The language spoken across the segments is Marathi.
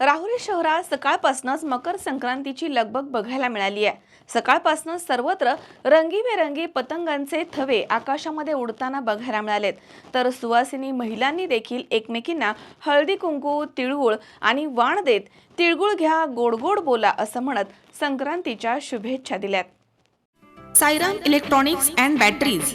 राहुरी शहरात सकाळपासूनच मकर संक्रांतीची लगबग बघायला मिळाली आहे. सकाळपासूनच सर्वत्र रंगीबेरंगी पतंगांचे थवे आकाशामध्ये उडताना बघायला मिळालेत. तर सुवासिनी महिलांनी देखील एकमेकींना हळदी कुंकू तिळगुळ आणि वाण देत तिळगुळ घ्या गोड गोड बोला असं म्हणत संक्रांतीच्या शुभेच्छा दिल्यात. सायराम इलेक्ट्रॉनिक्स अँड बॅटरीज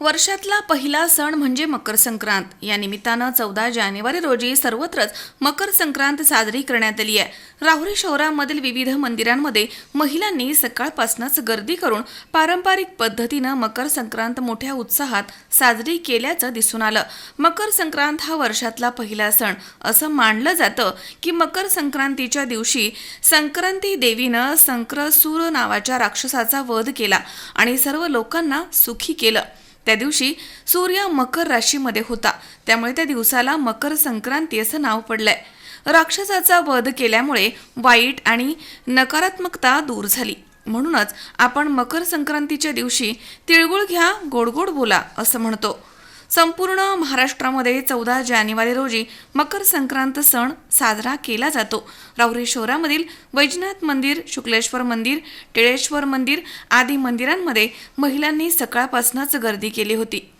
वर्षातला पहिला सण म्हणजे मकर संक्रांत या निमित्तानं चौदा जानेवारी रोजी सर्वत्रच मकर संक्रांत साजरी करण्यात आली आहे. राहुरी शहरामधील विविध मंदिरांमध्ये महिलांनी सकाळपासूनच गर्दी करून पारंपरिक पद्धतीनं मकर संक्रांत मोठ्या उत्साहात साजरी केल्याचं दिसून आलं. मकर संक्रांत हा वर्षातला पहिला सण. असं मानलं जातं की मकर संक्रांतीच्या दिवशी संक्रांती देवीनं संक्रसूर नावाच्या राक्षसाचा वध केला आणि सर्व लोकांना सुखी केलं. त्या दिवशी सूर्य मकर राशीमध्ये होता. त्यामुळे त्या दिवसाला मकर संक्रांती असं नाव पडलंय. राक्षसाचा वध केल्यामुळे वाईट आणि नकारात्मकता दूर झाली. म्हणूनच आपण मकर संक्रांतीच्या दिवशी तिळगुळ घ्या गोड गोड बोला असं म्हणतो. संपूर्ण महाराष्ट्रामध्ये चौदा जानेवारी रोजी मकर संक्रांत सण साजरा केला जातो. राहुरी शहरामधील वैजनाथ मंदिर शुक्लेश्वर मंदिर टिळेश्वर मंदिर आदी मंदिरांमध्ये महिलांनी सकाळपासूनच गर्दी केली होती.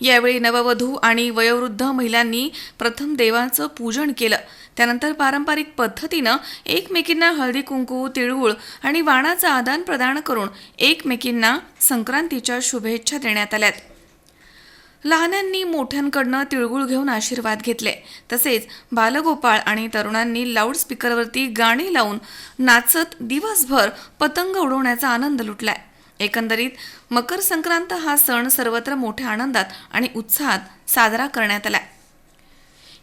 यावेळी नववधू आणि वयोवृद्ध महिलांनी प्रथम देवाचं पूजन केलं. त्यानंतर पारंपरिक पद्धतीनं एकमेकींना हळदी कुंकू तिळगुळ आणि वाणाचं आदान प्रदान करून एकमेकींना संक्रांतीच्या शुभेच्छा देण्यात आल्यात. लहानांनी मोठ्यांकडनं तिळगुळ घेऊन आशीर्वाद घेतले. तसेच बालगोपाळ आणि तरुणांनी लाऊडस्पीकरवरती गाणी लावून नाचत दिवसभर पतंग उडवण्याचा आनंद लुटलाय. एकंदरीत मकर संक्रांत हा सण सर्वत्र मोठ्या आनंदात आणि उत्साहात साजरा करण्यात आला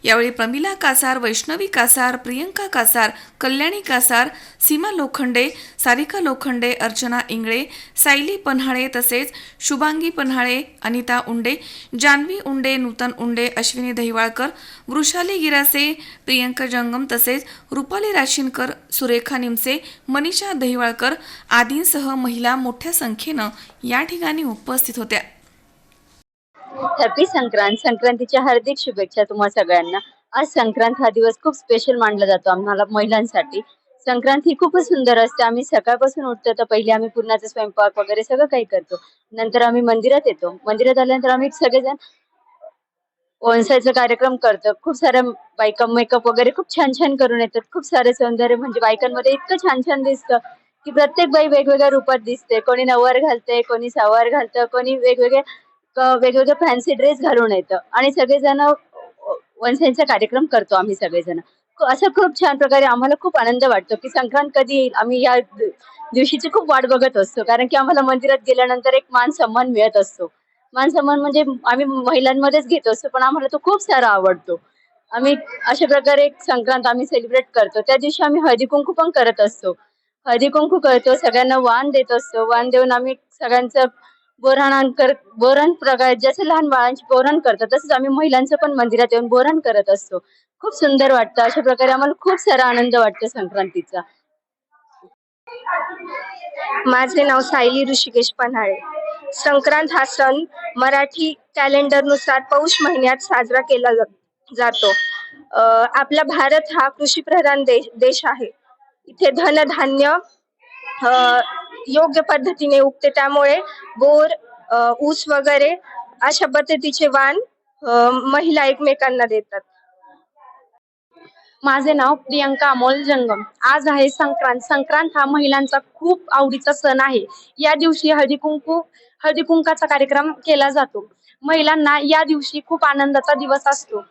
यावेळी प्रमिला कासार वैष्णवी कासार प्रियंका कासार कल्याणी कासार सीमा लोखंडे सारिका लोखंडे अर्चना इंगळे सायली पन्हाळे तसेच शुभांगी पन्हाळे अनिता उंडे जान्हवी उंडे नूतन उंडे अश्विनी दहिवाळकर वृषाली गिरासे प्रियंका जंगम तसेच रुपाली राशीनकर सुरेखा निमसे मनीषा दहिवाळकर आदींसह महिला मोठ्या संख्येनं या ठिकाणी उपस्थित होत्या. हॅपी संक्रांत संक्रांतीच्या हार्दिक शुभेच्छा तुम्हा सगळ्यांना. आज संक्रांत हा दिवस खूप स्पेशल मानला जातो आम्हाला महिलांसाठी. संक्रांत ही खूपच सुंदर असते. आम्ही सकाळपासून उठतो तर पहिले आम्ही पूर्णाचा स्वयंपाक वगैरे सगळं काही करतो. नंतर आम्ही मंदिरात येतो. मंदिरात आल्यानंतर आम्ही सगळेजण ओणसायचा कार्यक्रम करतो. खूप साऱ्या बायका मेकअप वगैरे खूप छान छान करून येतात. खूप सारे सौंदर्य म्हणजे बायकांमध्ये इतकं छान छान दिसतं की प्रत्येक बाई वेगवेगळ्या रूपात दिसते. कोणी नऊवार घालते कोणी सहावार घालतं कोणी वेगवेगळ्या वेगवेगळे फॅन्सी ड्रेस घालून येतं. आणि सगळेजण वनसाईंचा कार्यक्रम करतो आम्ही सगळेजण. असं खूप छान प्रकारे आम्हाला खूप आनंद वाटतो की संक्रांत कधी येईल. आम्ही या दिवशीची खूप वाट बघत असतो. कारण की आम्हाला मंदिरात गेल्यानंतर एक मान सन्मान मिळत असतो. मान सन्मान म्हणजे आम्ही महिलांमध्येच घेत असतो पण आम्हाला तो खूप सारा आवडतो. आम्ही अशा प्रकारे एक संक्रांत आम्ही सेलिब्रेट करतो. त्या दिवशी आम्ही हळदी कुंकू पण करत असतो. हळदी कुंकू करतो सगळ्यांना वाण देत असतो. वाण देऊन आम्ही सगळ्यांचं बोराण वरण बोरण प्रकार जसं लहान बाळांची बोरण करतात तसंच आम्ही महिलांचं पण मंदिरात येऊन बोरण करत असतो. खूप सुंदर वाटतं. अशा प्रकारे आम्हाला खूप सारा आनंद वाटतो संक्रांतीचा. माझे नाव सायली ऋषिकेश पन्हाळे. संक्रांत हा सण मराठी कॅलेंडरनुसार पौष महिन्यात साजरा केला जातो. आपला भारत हा कृषीप्रधान देश देश आहे. इथे धनधान्य अं, योग्य पद्धतीने उगते. त्यामुळे बोर ऊस वगैरे अशा पद्धतीचे वाण महिला एकमेकांना देतात. माझे नाव प्रियंका अमोल जंगम. आज आहे संक्रांत. संक्रांत हा महिलांचा खूप आवडीचा सण आहे. या दिवशी हळदी कुंकू हळदी कुंकाचा कार्यक्रम केला जातो. महिलांना या दिवशी खूप आनंदाचा दिवस असतो.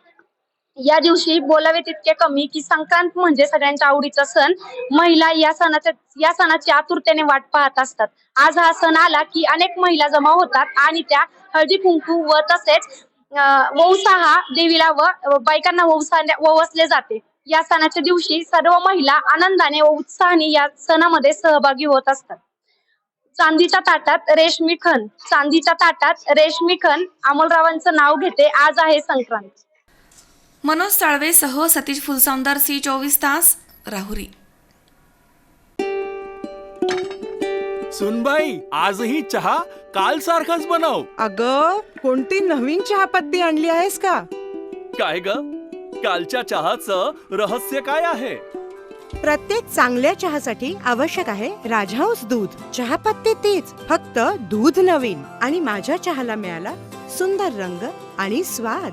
या दिवशी बोलावे तितके कमी की संक्रांत म्हणजे सगळ्यांच्या आवडीचा सण. महिला या सणाच्या या सणाची आतुरतेने वाट पाहत असतात. आज हा सण आला की अनेक महिला जमा होतात आणि त्या हळदी कुंकू व तसेच वौसा हा देवीला व बायकांना वौसा ववसले जाते. या सणाच्या दिवशी सर्व महिला आनंदाने व उत्साहाने या सणामध्ये सहभागी होत असतात. चांदीच्या ताटात रेशमी खण चांदीच्या ताटात रेशमी खण अमोलरावांचं नाव घेते आज आहे संक्रांत. मनोज साळवेसह सतीश फुलसौंदर सी चोवीस तास राहुरी. सुनबाई आजही चहा काल सारखाच बनव. अग कोणती नवीन चहापत्ती आणली आहेस का? काय ग? कालच्या चहाचं रहस्य काय आहे? प्रत्येक चांगल्या चहासाठी आवश्यक आहे राजहंस दूध. चहापत्ती तीच फक्त दूध नवीन. आणि माझ्या चहाला मिळाला सुंदर रंग आणि स्वाद.